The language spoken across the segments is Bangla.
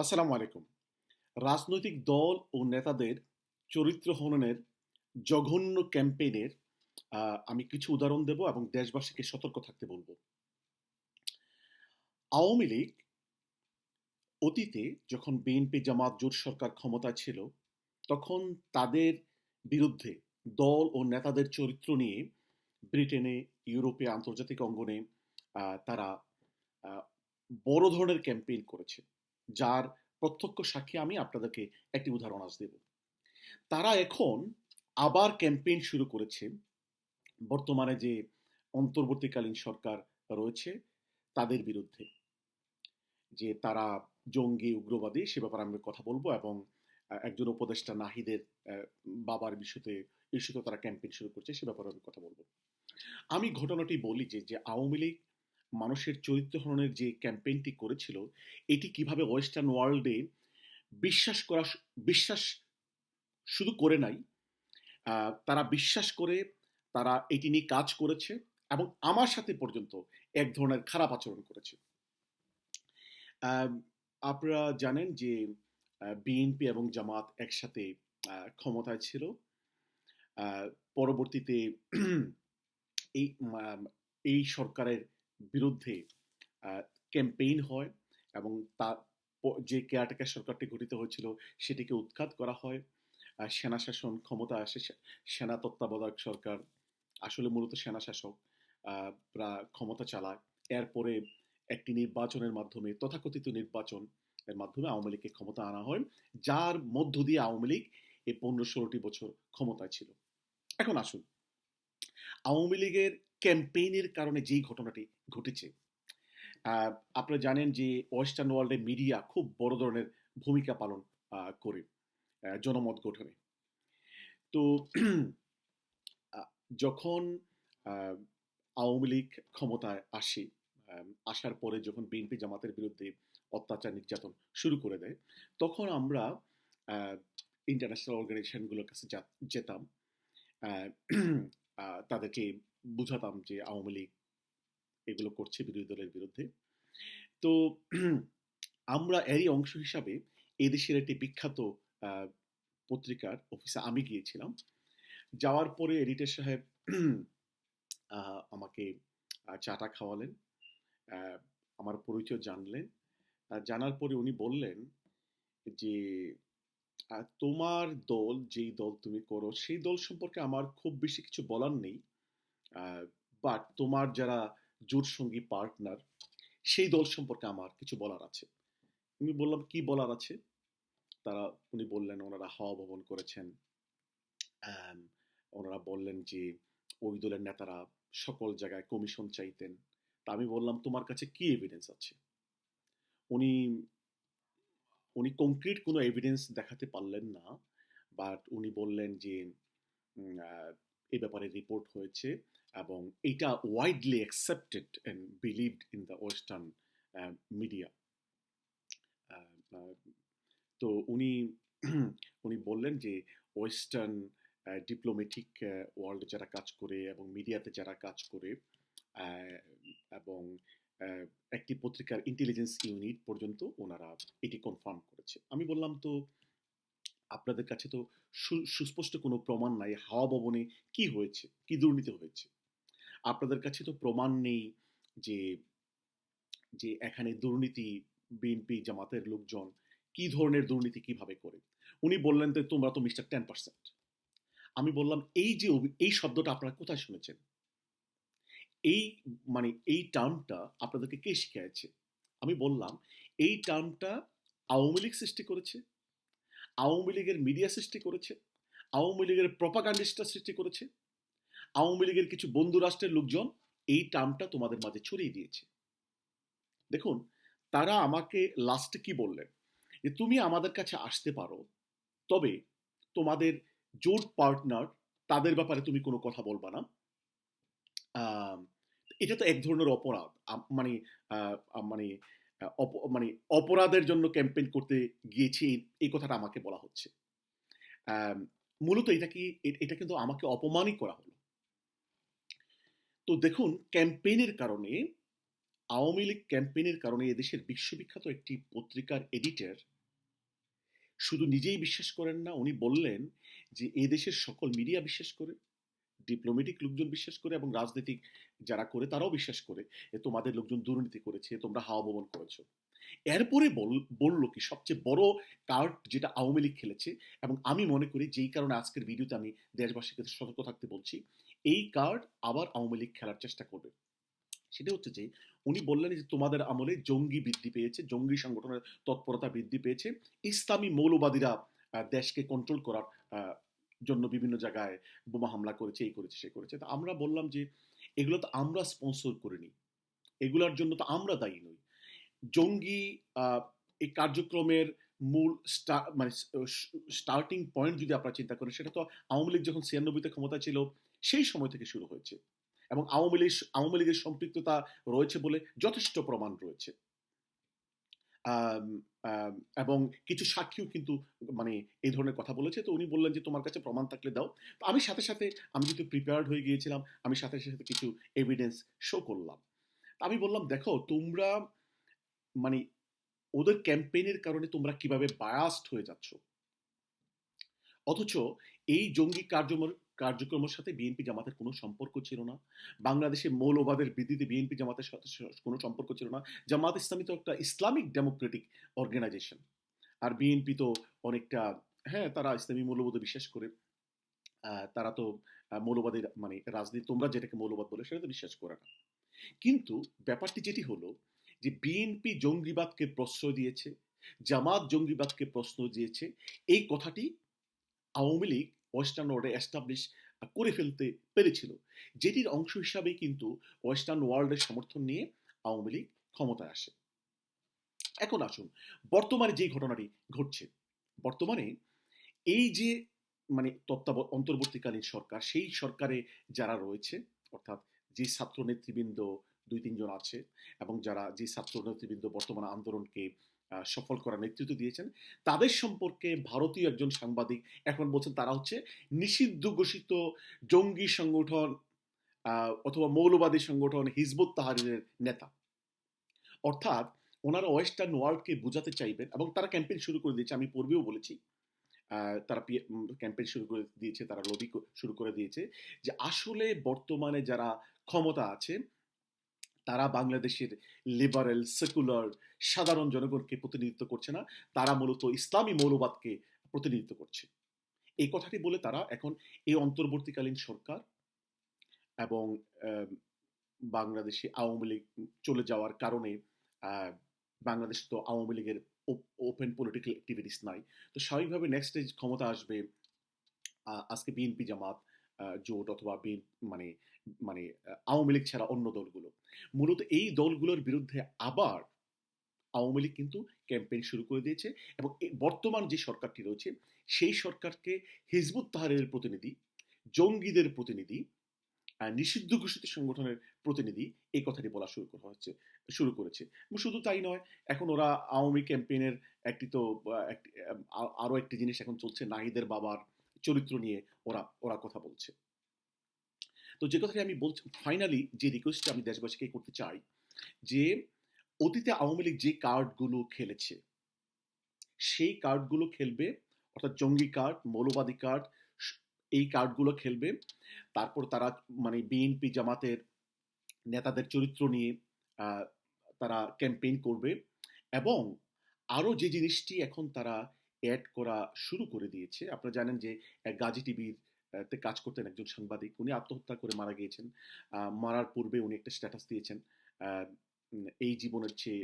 আসসালামু আলাইকুম। রাজনৈতিক দল ও নেতাদের চরিত্র হননের জঘন্য ক্যাম্পেইনের আমি কিছু উদাহরণ দেব এবং দেশবাসীকে সতর্ক থাকতে বলব। আওয়ামী লীগ অতীতে যখন বিএনপি জামাত জোট সরকার ক্ষমতা ছিল, তখন তাদের বিরুদ্ধে দল ও নেতাদের চরিত্র নিয়ে ব্রিটেনে, ইউরোপে, আন্তর্জাতিক অঙ্গনে তারা বড় ধরনের ক্যাম্পেইন করেছে। যার প্রত্যক্ষ সাক্ষী আমি আপনাদেরকে একটি উদাহরণ আজ দেব। তারা এখন আবার ক্যাম্পেইন শুরু করেছে। বর্তমানে যে অন্তর্বর্তীকালীন সরকার রয়েছে, তাদের বিরুদ্ধে। যে তারা জঙ্গি, উগ্রবাদী, সে ব্যাপারে আমি কথা বলব এবং একজন উপদেষ্টা নাহিদের বাবার বিষয়তে ইস্যুতে তারা ক্যাম্পেইন শুরু করছে, সে ব্যাপারে আমি কথা বলব। আমি ঘটনাটি বলি যে যে আওয়ামী লীগ মানুষের চরিত্র হরণের যে ক্যাম্পেইনটি করেছিল, এটি কীভাবে ওয়েস্টার্ন ওয়ার্ল্ডে বিশ্বাস করা বিশ্বাস শুধু করে নাই তারা বিশ্বাস করে, তারা এটি নিয়ে কাজ করেছে এবং আমার সাথে পর্যন্ত এক ধরনের খারাপ আচরণ করেছে। আপনারা জানেন যে বিএনপি এবং জামাত একসাথে ক্ষমতায় ছিল। পরবর্তীতে এই এই সরকারের বিরুদ্ধে ক্যাম্পেইন হয় এবং তার যে কেয়ারটেকার সরকারটি গঠিত হয়েছিল সেটিকে উৎখাত করা হয়। সেনা শাসন ক্ষমতা আসে সেনা তত্ত্বাবধায়ক সরকার আসলে মূলত সেনা শাসক ক্ষমতা চালায়। এরপরে একটি নির্বাচনের মাধ্যমে, তথাকথিত নির্বাচন এর মাধ্যমে আওয়ামী লীগকে ক্ষমতা আনা হয়, যার মধ্য দিয়ে আওয়ামী লীগ এই পনেরো ষোলোটি বছর ক্ষমতায় ছিল। এখন আসুন, আওয়ামী লীগের ক্যাম্পেইনের কারণে যেই ঘটনাটি ঘটেছে। আপনারা জানেন যে ওয়েস্টার্ন ওয়ার্ল্ডে মিডিয়া খুব বড় ধরনের ভূমিকা পালন করে জনমত গঠনে। তো যখন আওয়ামী লীগ ক্ষমতায় আসে আসার পরে যখন বিএনপি জামাতের বিরুদ্ধে অত্যাচার নির্যাতন শুরু করে দেয়, তখন আমরা ইন্টারন্যাশনাল অর্গানাইজেশনগুলোর কাছে যেতাম। তাদেরকে বুঝাতাম যে আওয়ামী লীগ এগুলো করছে বিরোধী দলের বিরুদ্ধে। তো আমরা এরই অংশ হিসাবে এদেশের একটি বিখ্যাত পত্রিকার অফিসে আমি গিয়েছিলাম। যাওয়ার পরে এডিটর সাহেব আমাকে চাটা খাওয়ালেন আমার পরিচয় জানলেন। জানার পরে উনি বললেন যে তোমার দল, যেই দল তুমি করো, সেই দল সম্পর্কে আমার খুব বেশি কিছু বলার নেই। বাট তোমার যারা জোট সঙ্গী পার্টনার সেই দল সম্পর্কে আমার কিছু বলার আছে। আমি বললাম, কি বলার আছে? তারা, উনি বললেন, ওনারা হাওয়া ভবন করেছেন। ওনারা বললেন যে, ওই দলের নেতারা সকল জায়গায় কমিশন চাইতেন। তা আমি বললাম, তোমার কাছে কি এভিডেন্স আছে? উনি উনি কংক্রিট কোনো এভিডেন্স দেখাতে পারলেন না বাট উনি বললেন যে এ ব্যাপারে রিপোর্ট হয়েছে এবং এটা widely accepted and believed in the western media তো উনি উনি বললেন যে ওয়েস্টার্ন ডিপ্লোমেটিক ওয়ার্ল্ডে যারা কাজ করে এবং মিডিয়াতে যারা কাজ করে এবং একটি পত্রিকার ইন্টেলিজেন্স ইউনিট পর্যন্ত ওনারা এটি কনফার্ম করেছে। আমি বললাম, তো আপনাদের কাছে তো সুস্পষ্ট কোনো প্রমাণ নাই, হাওয়া ভবনে কি হয়েছে? কি দুর্নীতি হয়েছে? আপনাদের কাছে তো প্রমাণ নেই যে যে এখানে দুর্নীতি বিএনপি জামাতের লোকজন কি ধরনের দুর্নীতি কীভাবে করে? উনি বললেন যে তোমরা তো মিস্টার টেন পার্সেন্ট। আমি বললাম, এই যে এই শব্দটা আপনারা কোথায় শুনেছেন? এই মানে এই টার্মটা আপনাদেরকে কে শিখিয়েছে? আমি বললাম, এই টার্মটা আওয়ামী লীগ সৃষ্টি করেছে, আওয়ামী লীগের মিডিয়া সৃষ্টি করেছে, আওয়ামী লীগের প্রপাগান্ডিস্টরা সৃষ্টি করেছে, আওয়ামী লীগের কিছু বন্ধু রাষ্ট্রের লোকজন এই টার্মটা তোমাদের মাঝে ছড়িয়ে দিয়েছে। দেখুন, তারা আমাকে লাস্টে কি বললেন? যে তুমি আমাদের কাছে আসতে পারো, তবে তোমাদের জোট পার্টনার তাদের ব্যাপারে তুমি কোনো কথা বলবা না। এটা তো এক ধরনের অপরাধ। মানে মানে মানে অপরাধের জন্য ক্যাম্পেইন করতে গিয়েছি এই- কথাটা আমাকে বলা হচ্ছে। মূলত এটা কি এটা কিন্তু আমাকে অপমানই করা হলো। তো দেখুন, ক্যাম্পেইনের কারণে, আওয়ামী লীগ ক্যাম্পেইনের কারণে এদেশের বিশ্ববিখ্যাত একটি পত্রিকার এডিটর শুধু নিজেই বিশ্বাস করেন না, উনি বললেন যে এদেশের সকল মিডিয়া বিশ্বাস করে। ডিপ্লোমেটিক লোকজন বিশ্বাস করে এবং রাজনৈতিক যারা করে তারাও বিশ্বাস করে যে তোমাদের লোকজন দুর্নীতি করেছে, তোমরা হাওয়া ভবন করেছ। এরপরে বল- বলল কি, সবচেয়ে বড় কার্ড যেটা আওয়ামী লীগ খেলেছে এবং আমি মনে করি যেই কারণে আজকের ভিডিওতে আমি দেশবাসীকে সতর্ক থাকতে বলছি, এই কার্ড আবার আওয়ামী লীগ খেলার চেষ্টা করবে। সেটা হচ্ছে যে উনি বললেন যে তোমাদের আমলে জঙ্গি বৃদ্ধি পেয়েছে, জঙ্গি সংগঠনের তৎপরতা বৃদ্ধি পেয়েছে, ইসলামী মৌলবাদীরা দেশকে কন্ট্রোল করার জন্য বিভিন্ন জায়গায় বোমা হামলা করেছে, এই করেছে, সে করেছে। তা আমরা বললাম যে, এগুলো তো আমরা স্পন্সর করিনি এগুলোর জন্য তো আমরা দায়ী নই। জঙ্গি এই কার্যক্রমের মূল মানে স্টার্টিং পয়েন্ট যদি আপনারা চিন্তা করেন, সেটা তো আওয়ামী লীগ যখন ছিয়ানব্বইতে ক্ষমতা ছিল, সেই সময় থেকে শুরু হয়েছে। এবং আওয়ামী লীগ, আওয়ামী লীগের সম্পৃক্ততা রয়েছে বলে যথেষ্ট প্রমাণ রয়েছে। এবং কিছু সাক্ষীও কিন্তু মানে এই ধরনের কথা বলেছে। তো উনি বললেন যে, তোমার কাছে প্রমাণ থাকলে দাও। আমি সাথে সাথে, আমি যেহেতু প্রিপেয়ার্ড হয়ে গিয়েছিলাম, আমি সাথে সাথে কিছু এভিডেন্স শো করলাম। আমি বললাম, দেখো, তোমরা মানে ওদের ক্যাম্পেইনের কারণে তোমরা কীভাবে বায়াস্ট হয়ে যাচ্ছ? অথচ এই জঙ্গি কার্যক্রম কার্যক্রমের সাথে বিএনপি জামাতের কোনো সম্পর্ক ছিল না। বাংলাদেশে মৌলবাদের বৃদ্ধিতে বিএনপি জামাতের সাথে কোনো সম্পর্ক ছিল না। জামাত ইসলামী তো একটা ইসলামিক ডেমোক্রেটিক অর্গানাইজেশন। আর বিএনপি তো অনেকটা হ্যাঁ তারা ইসলামী মৌলবাদে বিশ্বাস করে। তারা তো মৌলবাদের মানে রাজনীতি, তোমরা যেটাকে মৌলবাদ বলে সেটা তো বিশ্বাস করে না। কিন্তু ব্যাপারটি যেটি হলো যে বিএনপি জঙ্গিবাদকে প্রশ্রয় দিয়েছে, জামাত জঙ্গিবাদকে প্রশ্ন দিয়েছে, এই কথাটি আওয়ামী লীগ ওয়েস্টার্ন ওয়ার্ল্ডে এস্টাবলিশ করে ফেলতে পেরেছিল। যেটির অংশ হিসাবে কিন্তু ওয়েস্টার্ন ওয়ার্ল্ডের সমর্থন নিয়ে আওয়ামী লীগ ক্ষমতায় আসে। এখন আসুন, বর্তমানে যে ঘটনাটি ঘটছে। বর্তমানে এই যে মানে তত্ত্বাব, অন্তর্বর্তীকালীন সরকার, সেই সরকারে যারা রয়েছে, অর্থাৎ যে ছাত্র নেতৃবৃন্দ দুই তিনজন আছে এবং যারা যে ছাত্র নেতৃবৃন্দ বর্তমান আন্দোলনকে সফল করার নেতৃত্ব দিয়েছেন। তাদের সম্পর্কে ভারতীয় একজন সাংবাদিক এখন বলছেন তারা হচ্ছে নিষিদ্ধ ঘোষিত জঙ্গি সংগঠন অথবা মৌলবাদী সংগঠন হিজবুত তাহারিরের নেতা। অর্থাৎ ওনারা ওয়েস্টার্ন ওয়ার্ল্ডকে বোঝাতে চাইবেন এবং তারা ক্যাম্পেইন শুরু করে দিয়েছে, আমি পূর্বেও বলেছি। তারা ক্যাম্পেইন শুরু করে দিয়েছে, তারা লবি শুরু করে দিয়েছে যে আসলে বর্তমানে যারা ক্ষমতা আছে তারা বাংলাদেশের লিবারেল সেকুলার সাধারণ জনগণকে প্রতিনিধিত্ব করছে না, তারা মূলত ইসলামী মৌলবাদকে প্রতিনিধিত্ব করছে। এই কথাটি বলে তারা এখন এই অন্তর্বর্তীকালীন সরকার এবং বাংলাদেশে আওয়ামী লীগ চলে যাওয়ার কারণে বাংলাদেশে তো আওয়ামী লীগের ওপেন পলিটিক্যাল অ্যাক্টিভিটিস নাই। তো স্বাভাবিকভাবে নেক্সট ক্ষমতা আসবে আজকে বিএনপি জামাত জোট অথবা বিএন মানে মানে আওয়ামী লীগ ছাড়া অন্য দলগুলো। মূলত এই দলগুলোর বিরুদ্ধে আবার আওয়ামী লীগ কিন্তু ক্যাম্পেইন শুরু করে দিয়েছে এবং বর্তমান যে সরকারটি রয়েছে সেই সরকারকে হিজবুত তাহারের প্রতিনিধি জঙ্গিদের প্রতিনিধি নিষিদ্ধ ঘোষিত সংগঠনের প্রতিনিধি এই কথাটি বলা শুরু করা হচ্ছে শুরু করেছে। শুধু তাই নয় এখন ওরা আওয়ামী ক্যাম্পেইনের একটি তো আহ, একটি, আহ, আরও একটি জিনিস এখন চলছে নাহিদের বাবার চরিত্র নিয়ে ওরা ওরা কথা বলছে। তো যে কথাটি আমি বলছি ফাইনালি যে রিকোয়েস্টটা আমি দেশবাসীকে করতে চাই, যে অতীতে আওয়ামী লীগ যে কার্ডগুলো খেলেছে, সেই কার্ডগুলো খেলবে, অর্থাৎ জঙ্গি কার্ড মৌলবাদী কার্ড এই কার্ডগুলো খেলবে, তারপর তারা মানে বিএনপি জামাতের নেতাদের চরিত্র নিয়ে তারা ক্যাম্পেইন করবে এবং আরও যে জিনিসটি এখন তারা অ্যাড করা শুরু করে দিয়েছে, আপনারা জানেন যে গাজী টিভির তে কাজ করতেন একজন সাংবাদিক। উনি আত্মহত্যা করে মারা গিয়েছেন। মারার পূর্বে উনি একটা স্ট্যাটাস দিয়েছেন। এই জীবনের চেয়ে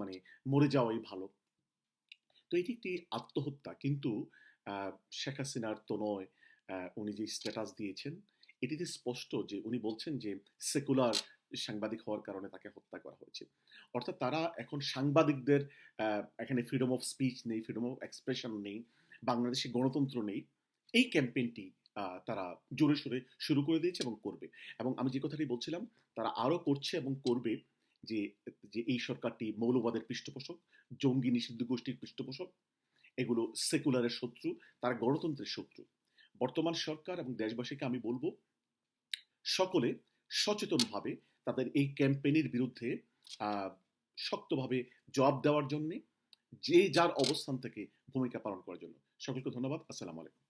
মানে মরে যাওয়াই ভালো। তো এটি একটি আত্মহত্যা। কিন্তু শেখ হাসিনার তো নয় উনি যে স্ট্যাটাস দিয়েছেন, এটিতে স্পষ্ট যে উনি বলছেন যে সেকুলার সাংবাদিক হওয়ার কারণে তাকে হত্যা করা হয়েছে। অর্থাৎ তারা এখন সাংবাদিকদের এখানে ফ্রিডম অফ স্পিচ নেই ফ্রিডম অফ এক্সপ্রেশন নেই, বাংলাদেশে গণতন্ত্র নেই। এই ক্যাম্পেইনটি তারা জোরে সোরে শুরু করে দিয়েছে এবং করবে। এবং আমি যে কথাটি বলছিলাম, তারা আরও করছে এবং করবে যে যে এই সরকারটি মৌলবাদের পৃষ্ঠপোষক, জঙ্গি নিষিদ্ধ গোষ্ঠীর পৃষ্ঠপোষক, এগুলো সেকুলারের শত্রু, তারা গণতন্ত্রের শত্রু। বর্তমান সরকার এবং দেশবাসীকে আমি বলব, সকলে সচেতনভাবে তাদের এই ক্যাম্পেইনের বিরুদ্ধে শক্তভাবে জবাব দেওয়ার জন্যে, যে যার অবস্থান থেকে ভূমিকা পালন করার জন্য। সকলকে ধন্যবাদ। আসসালামু আলাইকুম।